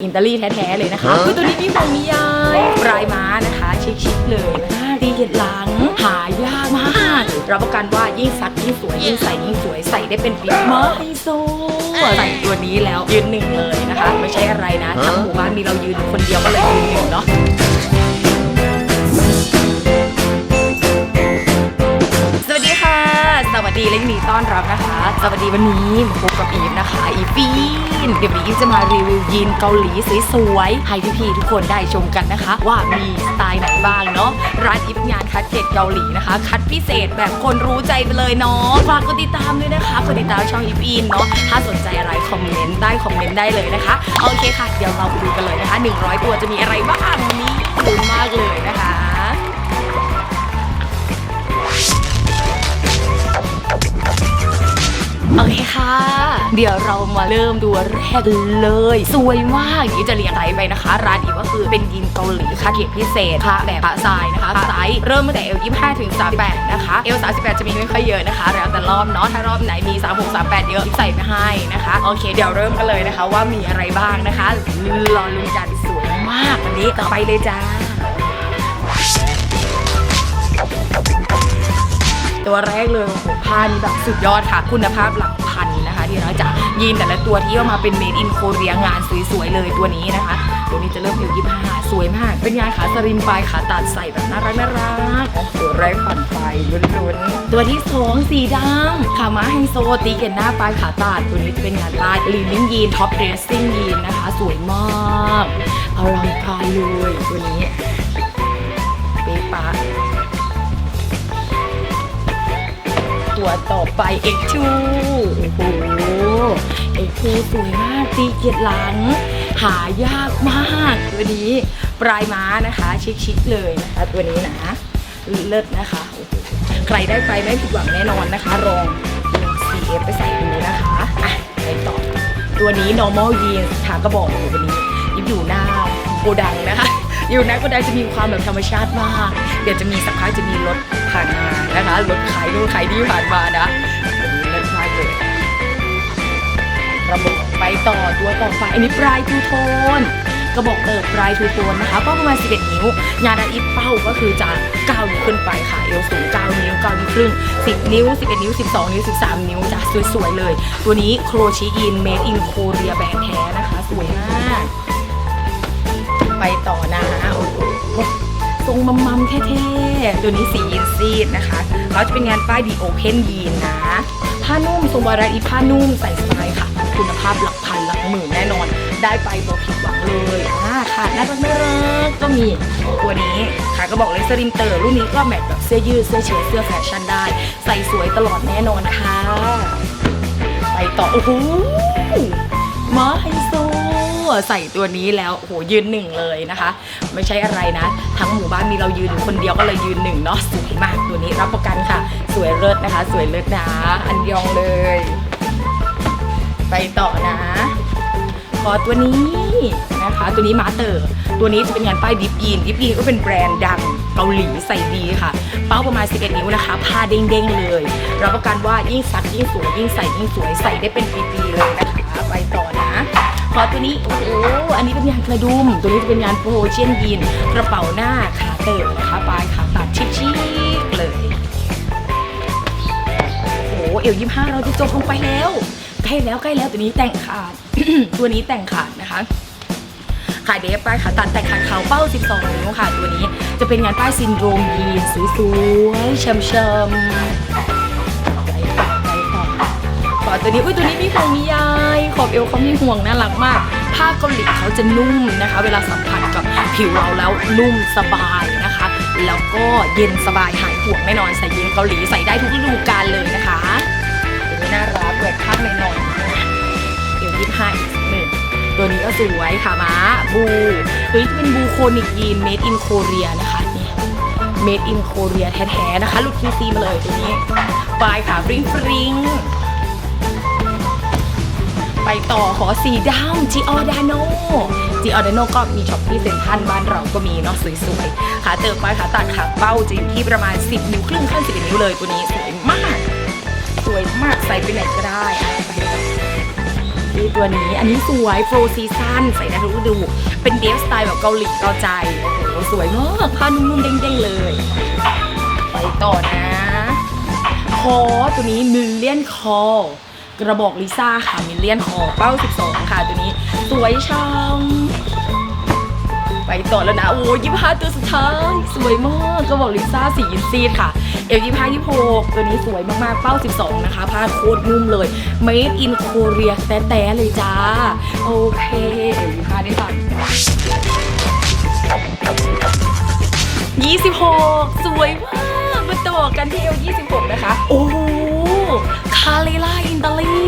อิตาลีแท้ ๆ เลยนะคะคือตัวนี้มีพวงมียายปลายม้านะคะชิคๆเลยนะคะดีเห็ดหลัง หายากมากรับประกันว่ายิ่งซักยิ่งสวยยิ่งใส่ยิ่งสวยใส่ได้เป็นปีมาไฮโซใส่ตัวนี้แล้วยืนหนึ่งเลยนะคะ ไม่ใช่อะไรนะทั้งหมู่บ้านมีเรายืนคนเดียวก็เลยยืนหนึ่งเนาะ ดีและยินดีต้อนรับนะคะสวัสดีวันนี้มาพบกับอีฟนะคะ อีฟีนเดี๋ยววันนี้อีฟจะมารีวิวยีนเกาหลีสวยๆให้พี่ๆทุกคนได้ชมกันนะคะ ว่ามีสไตล์ไหนบ้างเนาะร้านอีฟงานคัดเกรดเกาหลีนะคะ คัดพิเศษแบบคนรู้ใจไปเลยเนาะฝากกดติดตามด้วยนะคะกดติดตามช่องอีฟีนเนาะถ้าสนใจอะไรคอมเมนต์ได้คอมเมนต์ได้เลยนะคะโอเคค่ะเดี๋ยวเราไปดูกันเลยนะคะ 100 ตัวจะมีอะไรบ้างวันนี้ลุ้นมากเลยนะคะ โอเคค่ะ เดี๋ยวเรามาเริ่มดูแรกเลย สวยมากเดี๋ยวจะเรียงไลน์ไปนะคะ ร้านนี้ก็คือเป็นยินเกาหลีค่ะเกียรพิเศษค่ะแบบผ้าทรายนะคะผ้าไซส์เริ่มตั้งแต่เอล25ถึง38นะคะเอล38จะมีไม่ค่อยเยอะนะคะ แล้วแต่รอบเนาะถ้ารอบไหนมี36 38เยอะใส่ไม่ให้นะคะ โอเค เดี๋ยวเริ่มกันเลยนะคะว่ามีอะไรบ้างนะคะรอลุ้นกันสวยมากวันนี้ต่อไปเลยจ้า ตัวแรกเลยโอ้โหผ้านี่แบบสุดยอดค่ะ คุณภาพหลักพันนะคะที่เราจะยีนแต่ละตัวที่เอามาเป็นเมดอินโคเรียงานสวยๆเลยตัวนี้นะคะ ตัวนี้จะเริ่มอยู่ยี่ห้าสวยมาก เป็นงานขาสริมปลายขาตัดใส่แบบน่ารักน่ารักตัวแรกผ่านไปลุ้นๆ ตัวที่สองสีดำขาม้าไฮโซตีเกนหน้าปลายขาตัดตัวนี้จะเป็นงานลายลีนิ่งยีนท็อปเดรสซิ่งยีนนะคะ สวยมากอลังการเลยตัวนี้เป๊ะปะ ตัวต่อไป X2 โอ้โห X2 สวยมากตีเกียรหลัง หายากมากตัวนี้ปลายม้านะคะชิคๆเลยนะคะตัวนี้นะเลิศนะคะโอ้โหใครได้ไปไม่ผิดหวังแน่นอนนะคะลอง CF ไปใส่ดูนะคะอะไปต่อตัวนี้ normal jeans ขากระบอกตัวนี้ยิบอยู่หน้าโกดังนะคะ อยู่หน้าโกดังจะมีความแบบธรรมชาติมาก เดี๋ยวจะมีสักพักจะมีรถผ่านมานะคะรถขายนู่นขายนี่ผ่านมานะตัวนี้เลิศมากเลยระบบไปต่อตัวต่อไปอันนี้ปลายทูโทนกระบอกเติบปลายทูโทนนะคะเป้าประมาณ 11 นิ้ว งานอาอิปเป้าก็คือจะ9นิ้วขึ้นไปค่ะเอวสูง9นิ้ว9นิ้วครึ่ง 10 นิ้ว 11 นิ้ว 12 นิ้ว 13 นิ้วจ้ะสวยๆเลย ตัวนี้โครชีอินเมดอินโคเรียแบรนด์แท้นะคะ สวยมาก งมัมมัมๆเท่ๆตัวนี้สียีนซีดนะคะเขาจะเป็นงานป้ายดีโอเพนยีนนะ ผ้านุ่มทรงวาระอีผ้านุ่มใส่สบายค่ะ คุณภาพหลักพันหลักหมื่นแน่นอน ได้ไปบอกผิดหวังเลยอ่าค่ะน่ารักน่ารักก็มีตัวนี้ค่ะก็บอกเลยสลิมเตอร์รุ่นนี้ก็แมทแบบเสื้อยืดเสื้อเชิ้ตเสื้อแฟชั่นได้ ใส่สวยตลอดแน่นอนค่ะ ไปต่อโอ้โหมาไฮโซ ใส่ตัวนี้แล้วโหยืนหนึ่งเลยนะคะ ไม่ใช่อะไรนะ ทั้งหมู่บ้านมีเรายืนอยู่คนเดียวก็เลยยืนหนึ่งเนาะสวยมากตัวนี้รับประกันค่ะ สวยเลิศนะคะ สวยเลิศนะอันยองเลย ไปต่อนะขอตัวนี้นะคะ ตัวนี้มาเตอร์ ตัวนี้จะเป็นงานป้ายดิฟยีนดิฟยีนก็เป็นแบรนด์ดังเกาหลีใส่ดีค่ะ เป้าประมาณ 11 นิ้วนะคะ ผ้าเด้งๆเลยรับประกันว่ายิ่งซักยิ่งสวยยิ่งใส่ยิ่งสวยใส่ได้เป็นปีๆเลยนะคะ อตัวนี้ โอ้โห อันนี้เป็นงานกระดุม ตัวนี้จะเป็นงานโปรเชียนยีน กระเป๋าหน้าขาเตอร์นะคะปลายขาตัดชิคๆเลย โอ้โห เอวยี่ห้าเราจะจบลงไปแล้ว ใกล้แล้วใกล้แล้วตัวนี้แต่งขาด ตัวนี้แต่งขาดนะคะขายเดฟป้ายขาตัดแต่งขาดเขาเป้า 12 นิ้วค่ะ ตัวนี้จะเป็นงานป้ายซินโดรมยีนสวยๆเชิมๆ อตัวนี้อุ้ยตัวนี้มีห่วงมียายขอบเอวเขามีห่วงน่ารักมาก ผ้าเกาหลีเขาจะนุ่มนะคะ เวลาสัมผัสกับผิวเราแล้วนุ่มสบายนะคะ แล้วก็เย็นสบายหายห่วงแน่นอนใส่ยีนเกาหลีใส่ได้ทุกฤดูกาลเลยนะคะตัวนี้น่ารักแหวกข้างหน่อยๆเอวยี่ห้าอีกหนึ่งตัวนี้ก็สวยค่ะม้าบูตัวนี้เป็นบูโคนิกยีนเมดอินโคเรียนะคะนี่เมดอินโคเรียแท้ๆนะคะหลุดคีซีมาเลยตัวนี้ปลายค่ะฟริงฟริง ไปต่อขอสีดำจีออดาโนจีออดาโนก็มีช็อปที่เซ็นทรัลบ้านเราก็มีเนาะสวยๆขาเติมปขาตัดขาเป้าจะอยู่ที่ประมาณ 10 นิ้วครึ่งขั้น11นิ้วเลยตัวนี้สวยมาก สวยมากใส่ไปไหนก็ได้ไปนี่ตัวนี้อันนี้สวยโฟร์ซีซันใส่ได้ทุกฤดู เป็นเดฟสไตล์แบบเกาหลีเกาใจโอ้โหสวยมากผ้านุ่มๆเด้งๆเลย ไปต่อนะคอตัวนี้มิลเลียนคอ กระบอกลิซ่าค่ะมิลเลียนคอเป้า 12 ค่ะ ตัวนี้สวยช่ำไปต่อแล้วนะโอ้ยี่ห้าตัวสุดท้าย สวยมากกระบอกลิซ่าสียินซีดค่ะเอลยี่ห้ายี่หกตัวนี้สวยมากๆเป้า 12 นะคะผ้าโคตรนุ่มเลย made in Korea แต้ๆเลยจ้า โอเคเอลยี่ห้าได้ค่ะ26 สวยมากมาต่อกันที่เอล26 นะคะ โอ้าเลล่าอินตาลี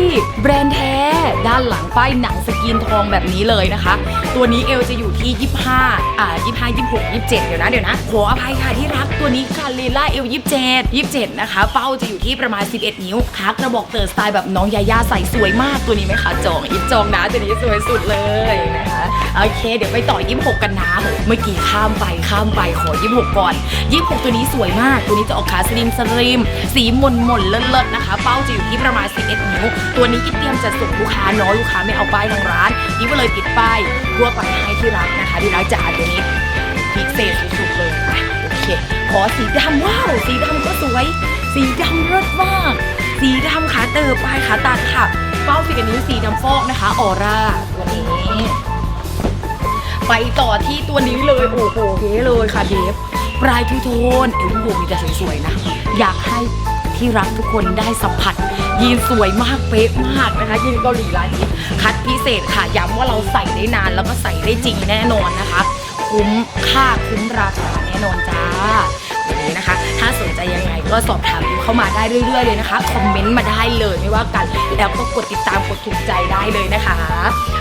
แบรนด์แท้ ด้านหลังป้ายหนังสกรีนทองแบบนี้เลยนะคะ ตัวนี้เอลจะอยู่ที่ 25 อ่า 25 26 27 เดี๋ยวนะเดี๋ยวนะขออภัยค่ะที่รักตัวนี้คาเลล่าเอล27 27 นะคะ เป้าจะอยู่ที่ประมาณ 11 นิ้วขากระบอกเตอร์สไตล์แบบน้องยาย่าใส่สวยมากตัวนี้ไหมคะจองอิฟจองนะตัวนี้สวยสุดเลยนะคะโอเค เดี๋ยวไปต่อ 26 กันนะโหเมื่อกี้ข้ามไปข้ามไปขอ 26 ก่อน 26 ตัวนี้สวยมาก ตัวนี้จะออกขาสลิมสลิมสีหม่นหม่นเลิศๆนะคะ เป้าจะอยู่ที่ประมาณ 11 นิ้ว ตัวนี้อีเตรียมจะส่งลูกค้าน้อยลูกค้าไม่เอาป้ายทางร้านอีก็เลยติดป้ายทั่วไปให้ที่รักนะคะ ที่รักจ่านตัวนี้พิเศษสุดๆเลยอะโอเค ขอสีดำว้าวสีดำก็สวย สีดำเลิศมากสีดำขาเติบปลายขาตัดค่ะเป้าสีกันนี้วสีดำฟอกนะคะออร่าตัวนี้ไปต่อที่ตัวนี้เลยโอ้โหเก๋เลยค่ะเดฟปลายทูโทนเอวโหมีแต่สวยๆนะ อยากให้ที่รักทุกคนได้สัมผัส ยีนสวยมากเป๊ะมากนะคะ ยีนเกาหลีร้านนี้คัดพิเศษค่ะย้ำว่าเราใส่ได้นานแล้วก็ใส่ได้จริงแน่นอนนะคะ คุ้มค่าคุ้มราคาแน่นอนจ้าวันนี้นะคะ ถ้าสนใจยังไงก็สอบถามเข้ามาได้เรื่อย ๆ เลยนะคะคอมเมนต์มาได้เลยไม่ว่ากัน แล้วก็กดติดตามกดถูกใจได้เลยนะคะ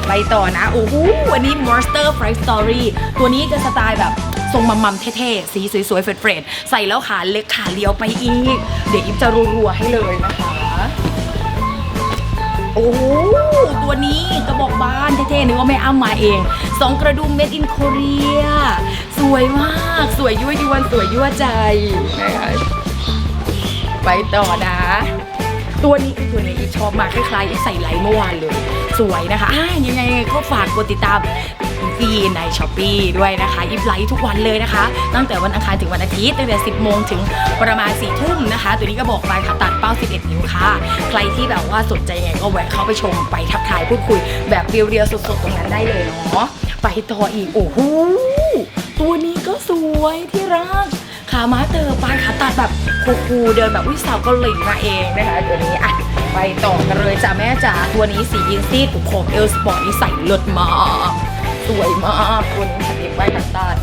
ไปต่อนะโอ้โหวันนี้ Monster Fright Story ตัวนี้จะสไตล์แบบทรงมัมมัมเท่ๆ สีสวยๆเฟรดๆใส่แล้วขาเล็กขาเลี้ยวไปอีก เดี๋ยวอิฟจะรัวๆให้เลยนะคะ อ้โหตัวนี้กระบอกบานเท่ๆนึกว่าแม่อ้ำมาเองสองกระดุมเม็ดอินโคเรีย สวยมาก สวยยั่วยวนสวยยั่วใจนะคะไปต่อนะ ตัวนี้คือตัวนี้อีชอบมากคล้ายๆอีใส่ไหลเมื่อวานเลย สวยนะคะอ่ายังไงก็ฝากกดติดตาม ฟีในช้อปปีด้วยนะคะอีฟไลท์ทุกวันเลยนะคะ ตั้งแต่วันอังคารถึงวันอาทิตย์ตั้งแต่ 10 โมงถึงประมาณ 4 ทุ่มนะคะ ตัวนี้ก็บอกไปค่ะตัดเป้า 11 นิ้วค่ะ ใครที่แบบว่าสนใจยังไงก็แวะเข้าไปชมไปทักทายพูดคุยแบบเรียวๆสดๆตรงนั้นได้เลยเนาะไปต่ออีกโอ้โหตัวนี้ก็สวยที่รักขาม้าเตอร์ปลายขาตัดแบบคูๆเดินแบบวิสาวเกาหลีมาเองนะคะตัวนี้อะไปต่อกันเลยจ้ะแม่จ๋าตัวนี้สียินซีดของโคมเอลสปอร์ตนี่ใส่เลิศมาก สวยมากตัวนี้ค่ะเด็กไว้ขาตัด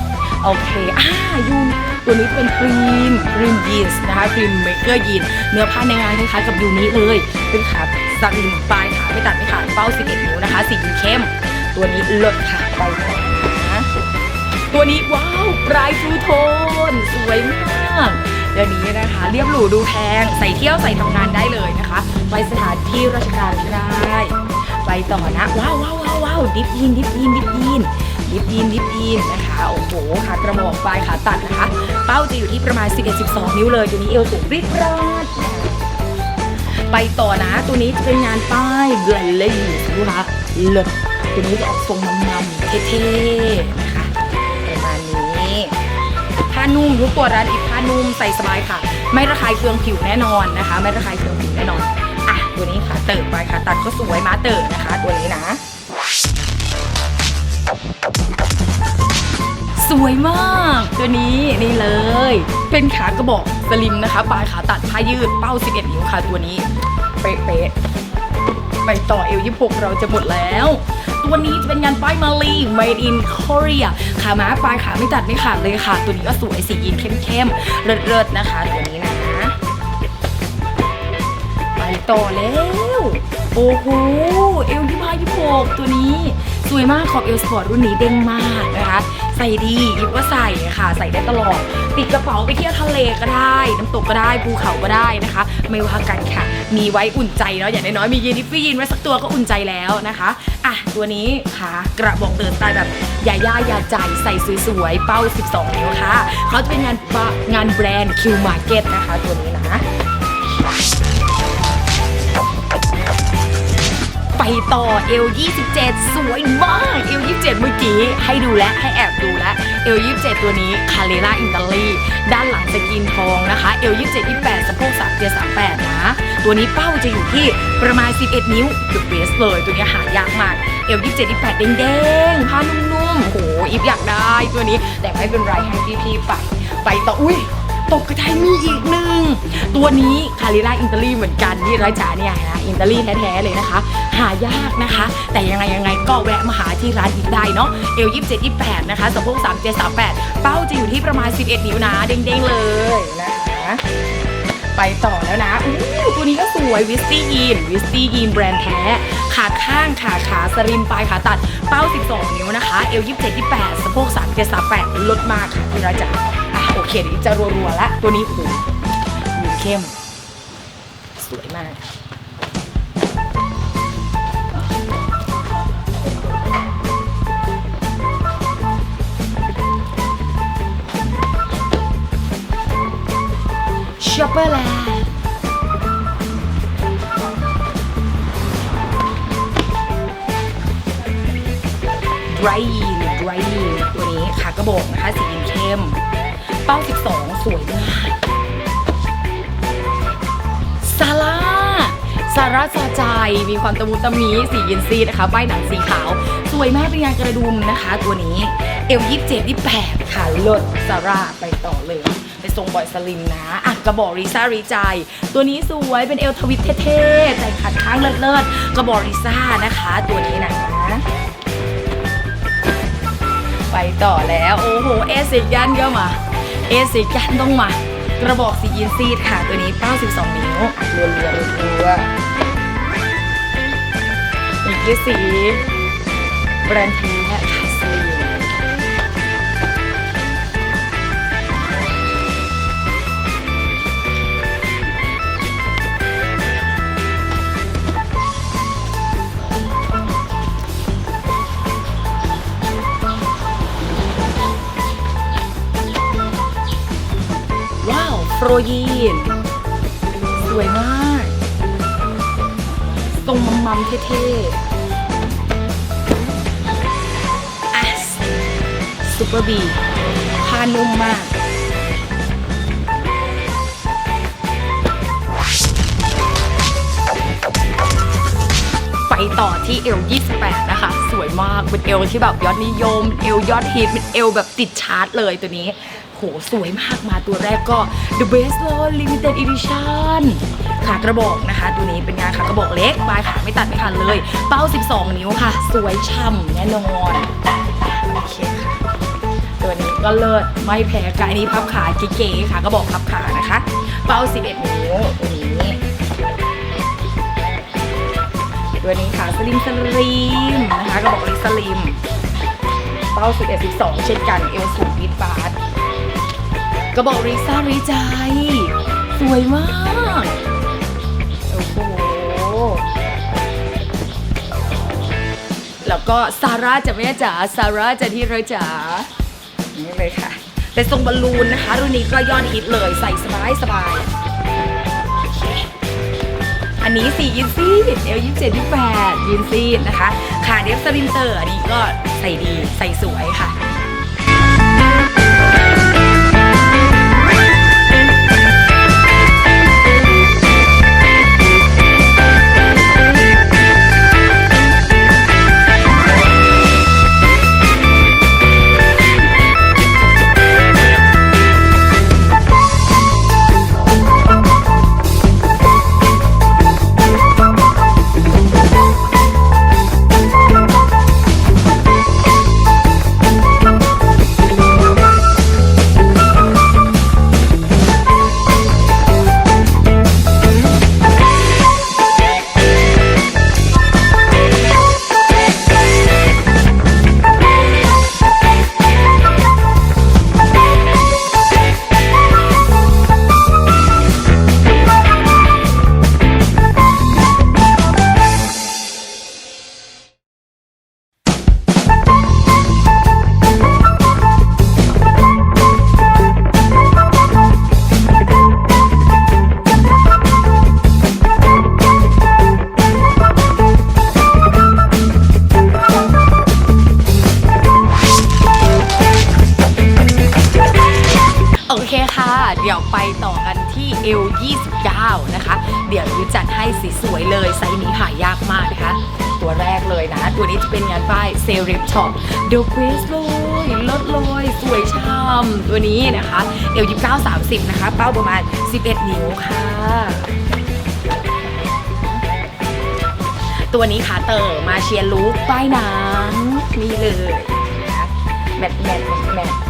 โอเคอ่ายูนตัวนี้เป็นครีมครีมยีนส์นะคะครีมเมเกอร์ยีนเนื้อผ้าในงานคล้ายๆกับยูนี้เลย เป็นขาสลิมปลายขาไม่ตัดไม่ขาดเป้า 11 นิ้วนะคะสีเข้ม ตัวนี้เลิศค่ะไปนะตัวนี้ว้าวปลายทูโทน สวยมากเดี๋ยวนี้นะคะ เรียบหรูดูแพง ใส่เที่ยวใส่ทำงานได้เลยนะคะ ไปสถานที่ราชการก็ได้ ไปต่อนะ ว้าวว้าวว้าวาวดิฟยีนดิฟยีนดิฟยีนดิฟยีนดิฟยีนนะคะโอ้โหขากระบอกปลายขาตัดนะคะ เป้าจะอยู่ที่ประมาณ 11-12 นิ้วเลยตัวนี้เอวสูงริดราดไปต่อนะตัวนี้จะเป็นงานป้ายเบลเลยดูนะคะเลิศตัวนี้จะออกทรงมันๆเท่ๆนะคะประมาณนี้ผ้านุ่มทุกตัวร้านอีกผ้านุ่มใส่สบายค่ะ ไม่ระคายเคืองผิวแน่นอนนะคะ ไม่ระคายเคืองผิวแน่นอนอะตัวนี้ค่ะเติร์ไปค่ะ ตัดก็สวยมาเติร์นะคะ ตัวนี้นะ สวยมากตัวนี้นี่เลย เป็นขากระบอกสลิมนะคะปลายขาตัดผ้ายืดเป้า 11 นิ้วค่ะตัวนี้ เป๊ะๆไปต่อเอลยี่หกเราจะหมดแล้ว ตัวนี้จะเป็นงานป้ายมาลี made in Korea ขาม้าปลายขาไม่ตัดไม่ขาดเลยค่ะ ตัวนี้ก็สวยสียีนเข้มๆเลิศๆนะคะ ตัวนี้นะไปต่อแล้ว โอ้โหเอลยี่ห้ายี่หกตัวนี้ สวยมากขอบเอลสปอร์ตรุ่นนี้เด้งมากนะคะ ใส่ดียิบก็ใส่ค่ะ ใส่ได้ตลอด ติดกระเป๋าไปเที่ยวทะเลก็ได้ น้ำตกก็ได้ภูเขาก็ได้นะคะ ไม่ว่ากันค่ะ มีไว้อุ่นใจเนาะอย่างน้อยๆมียีนิฟฟี่ยีนไว้สักตัวก็อุ่นใจแล้วนะคะอะตัวนี้ค่ะกระบอกเดินสไตล์แบบยาย่ายาใจใส่สวยๆเป้า 12 นิ้วค่ะเขาจะเป็นงานงานแบรนด์คิวมาร์เก็ตนะคะตัวนี้นะ ต่อเอล27 สวยมากเอล27 เมื่อกี้ ให้ดูและให้แอบดูและเอล27 ตัวนี้คาเ e ล่าอินเตอรีด้านหลังสกินทองนะคะเอล27 28สะโพก3 7 3 8 นะ ตัวนี้เป้าจะอยู่ที่ประมาณ 11 นิ้วจุดเบสเลยตัวนี้หายากมากเอล27 28แดงๆผ้านุ่มๆโหอิฟอยากได้ตัวนี้แต่ไม่เป็นไรให้พี่ๆไปไปต่ออุ้ย ตกกระไทยมีอีกหนึ่ง ตัวนี้คาริล่าอินเตอรี่เหมือนกันที่ร้านจ๋าเนี่ยนะอินเตอรี่แท้ๆเลยนะคะ หายากนะคะ แต่ยังไงยังไงก็แวะมาหาที่ร้านอีกได้เนาะเอลยี่สิบเจ็ดยี่แปดนะคะสะโพกสามเจ็ดสามแปดเป้าจะอยู่ที่ประมาณ11นิ้วนะเด้งๆเลยนะคะไปต่อแล้วนะอู้ตัวนี้ก็สวยวิสตี้ยีนวิสตี้ยีนแบรนด์แท้ ขาข้างขาขาสริมปลายขาตัดเป้า 12 นิ้วนะคะ เอล27 28สะโพก3 7 3 8ลดมากค่ะที่ร้านจ๋า เคเดี๋ยวจะรัวๆละตัวนี้โอ้โหดูเข้ม สวยมากช็อปเปอร์แลนด์ไบรยีนไบรยีนตัวนี้ขากระบอกนะคะ สีเข้ม ป้า12 สวยมากซาร่าซาร่าซาใจมีความตะมุตะมีสีเยนซีนะคะป้ายหนังสีขาว สวยมากเป็นงานกระดุมนะคะ ตัวนี้เอลยี่สิบเจ็ดยี่แปดค่ะเลิศซาร่าไปต่อเลยไปทรงบอยสลิมนะอะกระบอกริซ่าริใจายตัวนี้สวยเป็นเอลทวิตเท่ๆแต่ขัดข้างเลิศๆกระบอกริซ่านะคะ ตัวนี้นะไปต่อแล้ว โอ้โหเอสิยันก็มา เอสิยันต้องมากระบอกสียินซีดค่ะตัวนี้ 92 นิ้วรัวรัวรัวอีกที่สีแบรนด์ที โฟรยีนสวยมากทรงมัมมัมเท่ๆอัสซูเปอร์บีผ้านุ่มมาก ไปต่อที่เอล28 นะคะ สวยมาก เป็นเอลที่แบบยอดนิยม เอลยอดฮิต เป็นเอลแบบติดชาร์ตเลยตัวนี้ โหสวยมากมาตัวแรกก็ The Best เลย Limited Edition ขากระบอกนะคะ ตัวนี้เป็นงานขากระบอกเล็กปลายขาไม่ตัดไม่ขาดเลย เป้า 12 นิ้วค่ะ สวยช่ำแน่นอนโอเคค่ะ ตัวนี้ก็เลิศไม่แพ้กันอันนี้พับขาเก๋ๆค่ะก็บอกพับขานะคะ เป้า 11 นิ้วตัวนี้ตัวนี้ค่ะสลิมสลิมนะคะก็บอกเลยสลิมเป้า11 12 เช่นกันเอลสูงวิดบาร์ ก็บอกริซ่าริใจ สวยมาก โอ้โห แล้วก็ซาร่าจะแม่จ๋าซาร่าจะที่เราจ๋านี่เลยค่ะ เป็นทรงบอลลูนนะคะ รุ่นนี้ก็ยอดฮิตเลยใส่สบายสบาย อันนี้สียินซีดเอลยี่สิบเจ็ดยี่แปดยินซีดนะคะ ขาเดฟสลินเตอร์อันนี้ก็ใส่ดีใส่สวยค่ะ ป้ายเซริปช็อปเดอะเกรสเลยลดเลยสวยช่ำตัวนี้นะคะเอวยี่สิบเก้าสามสิบนะคะ เป้าประมาณ 11 นิ้วค่ะ ตัวนี้ขาเตอร์มาเชียร์ลูกป้ายน้ำนี่เลยแมทแมทแมท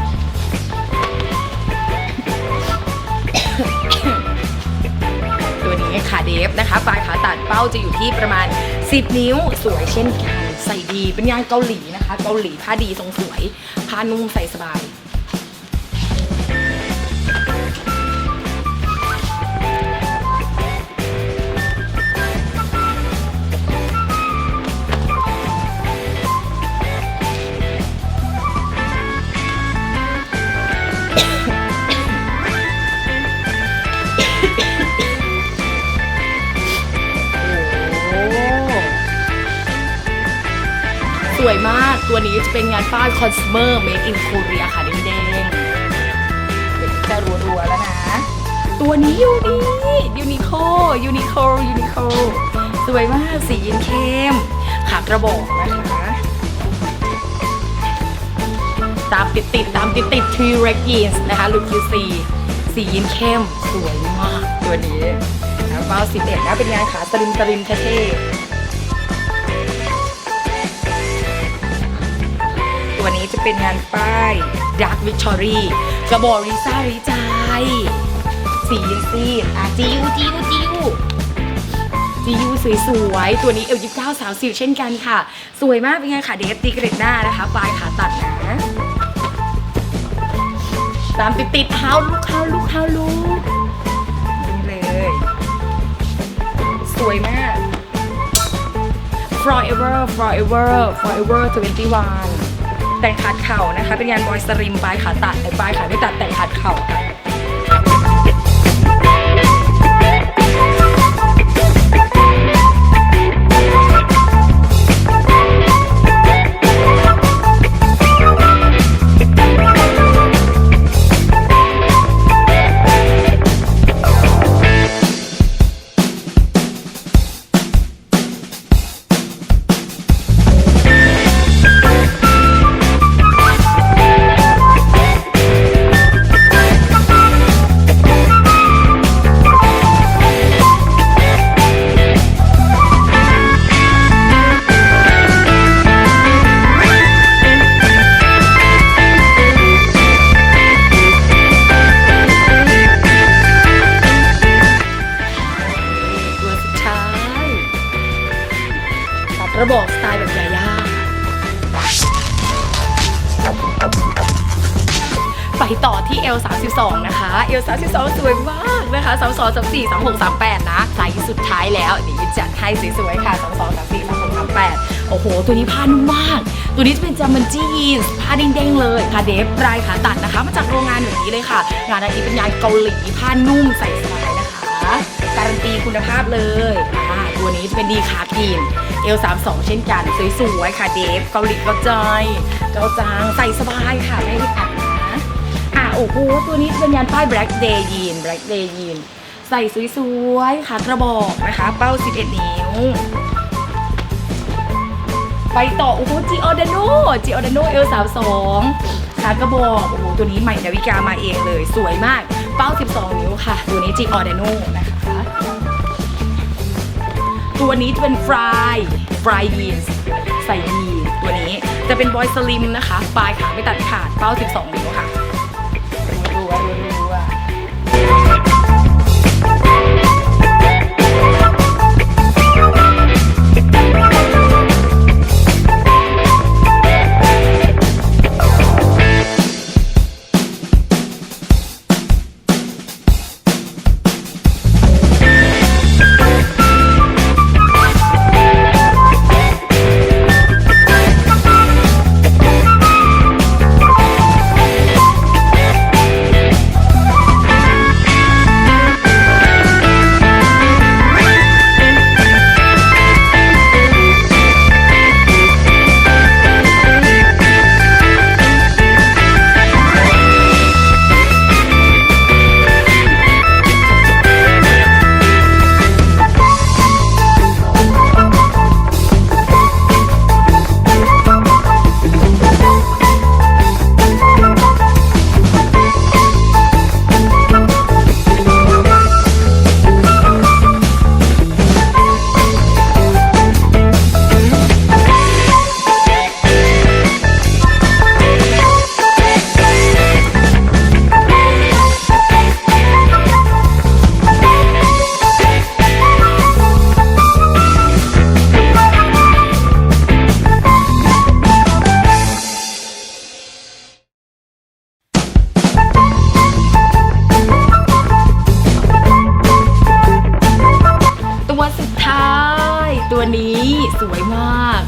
เดฟนะคะปลายขาตัดเป้าจะอยู่ที่ประมาณ 10 นิ้วสวยเช่นกันใส่ดีเป็นยางเกาหลีนะคะ เกาหลีผ้าดีทรงสวยผ้านุ่มใส่สบาย ป็นงานป้าย consumer made in Korea ค่ะแดงเดี๋ยวจะรัวๆแล้วนะ ตัวนี้ยูนียูนิโคยูนิโคยูนิโคสวยมากสียินเข้มขากระบอกนะคะ ตามติดติดๆตามติดติดทีเรกยีนส์นะคะลุคคิวซีสียินเข้มสวยมากตัวนี้นะเป้าสิบเอ็ดนะเป็นงานขาสลิมสลิมเท่ๆ วนี้จะเป็นงานป้ายดักวิ c ตอรี่กระบอกริซ่าริจายสียินซีอะจิวจิวจิวจิวสวยๆ ตัวนี้เอลยี่เก้าสาวสิวเช่นกันค่ะ สวยมากเป็นไงค่ะเดฟตีเกรดหน้านะคะปลายขาตัดนะตามติดติดเท้าลูกเท้าลูกเท้าลูกนี่เลย สวยมาก forever forever forever 21 แต่งขาดเข่านะคะ เป็นงานบอยสริมปลายขาตัดแต่ปลายขาไม่ตัดแต่ 32นะคะ L 32 สวยมากนะคะ32 34 36 38 นะไซส์สุดท้ายแล้วเดี๋ยวจัดให้สวยๆค่ะ32 34 36 38 โอ้โห ตัวนี้ผ้านุ่มมาก ตัวนี้จะเป็นจามันจี้ยีนผ้าเด้งๆเลยค่ะเดฟปลายขาตัดนะคะ มาจากโรงงานแบบนี้เลยค่ะงานอันนี้เป็นงานเกาหลีผ้านุ่มใส่สบายนะคะ การันตีคุณภาพเลยอ่าตัวนี้จะเป็นดีคากีนเอล32 เช่นกันสวยๆค่ะเดฟเกาหลีเกาใจเกาจางใส่สบายค่ะไม่ได้อัด โอ้โหตัวนี้เป็นงานป้าย Black Day Jean Black Day Jean ใส่สวยๆค่ะกระบอกนะคะ เป้า 11 นิ้ว ไปต่อ โอ้โห G Ordano G Ordano L32 ขากระบอก โอ้โห ตัวนี้ใหม่ดาวิกามาเองเลย สวยมาก เป้า 12 นิ้วค่ะ ตัวนี้ G Ordano นะคะ ตัวนี้จะเป็นฟรายฟรายยีนใส่ยีนตัวนี้จะเป็นบอยสลิมนะคะ ปลายขาไม่ตัดขาด เป้า 12 นิ้วค่ะ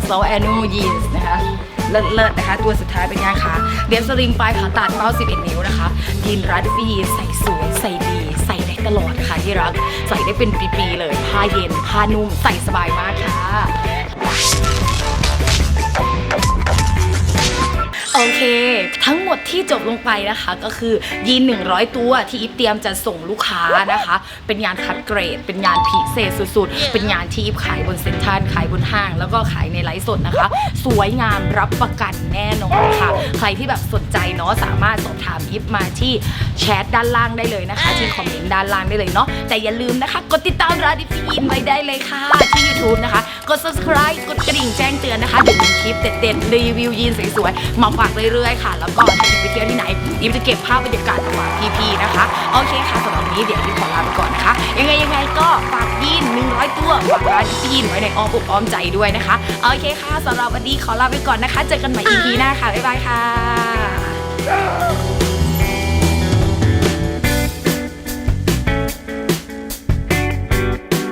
Soul Animal Jeans นะคะเลิศๆนะคะ ตัวสุดท้ายเป็นไงคะเดฟสลิงปลายขาตัดเป้า11 นิ้วนะคะยีนรัดฟีใส่สวยใส่ดี ใส่ได้ตลอดค่ะที่รัก ใส่ได้เป็นปีๆเลย ผ้าเย็นผ้านุ่มใส่สบายมากค่ะ โอเค ทั้งหมดที่จบลงไปนะคะ ก็คือยีน 100 ตัวที่อีฟเตรียมจะส่งลูกค้านะคะ เป็นงานคัดเกรด เป็นงานพิเศษสุดๆ เป็นงานที่อีฟขายบนเซ็นทรัลขายบนห้าง แล้วก็ขายในไลฟ์สดนะคะ สวยงามรับประกันแน่นอนค่ะ ใครที่แบบสนใจเนาะสามารถสอบถามอีฟมาที่แชทด้านล่างได้เลยนะคะ ที่คอมเมนต์ด้านล่างได้เลยเนาะแต่อย่าลืมนะคะกดติดตามร้านดิฟีนไว้ได้เลยค่ะ ที่ YouTube นะคะกด subscribe กดกระดิ่งแจ้งเตือนนะคะเดี๋ยวมีคลิปเด็ดๆรีวิวยีนสวยๆมาฝากเรื่อยๆค่ะ แล้วก็ถ้าไปเที่ยวที่ไหนยิมจะเก็บภาพบรรยากาศมาฝากพี่ๆนะคะโอเคค่ะสำหรับวันนี้เดี๋ยวยิมขอลาไปก่อนนะคะ ยังไงยังไงก็ฝากยีน100 ตัวฝากร้านยีนไว้ในอ้อมอกอ้อมใจด้วยนะคะโอเคค่ะสำหรับวันนี้ขอลาไปก่อนนะคะ เจอกันใหม่ EP หน้าค่ะบ๊ายบายค่ะ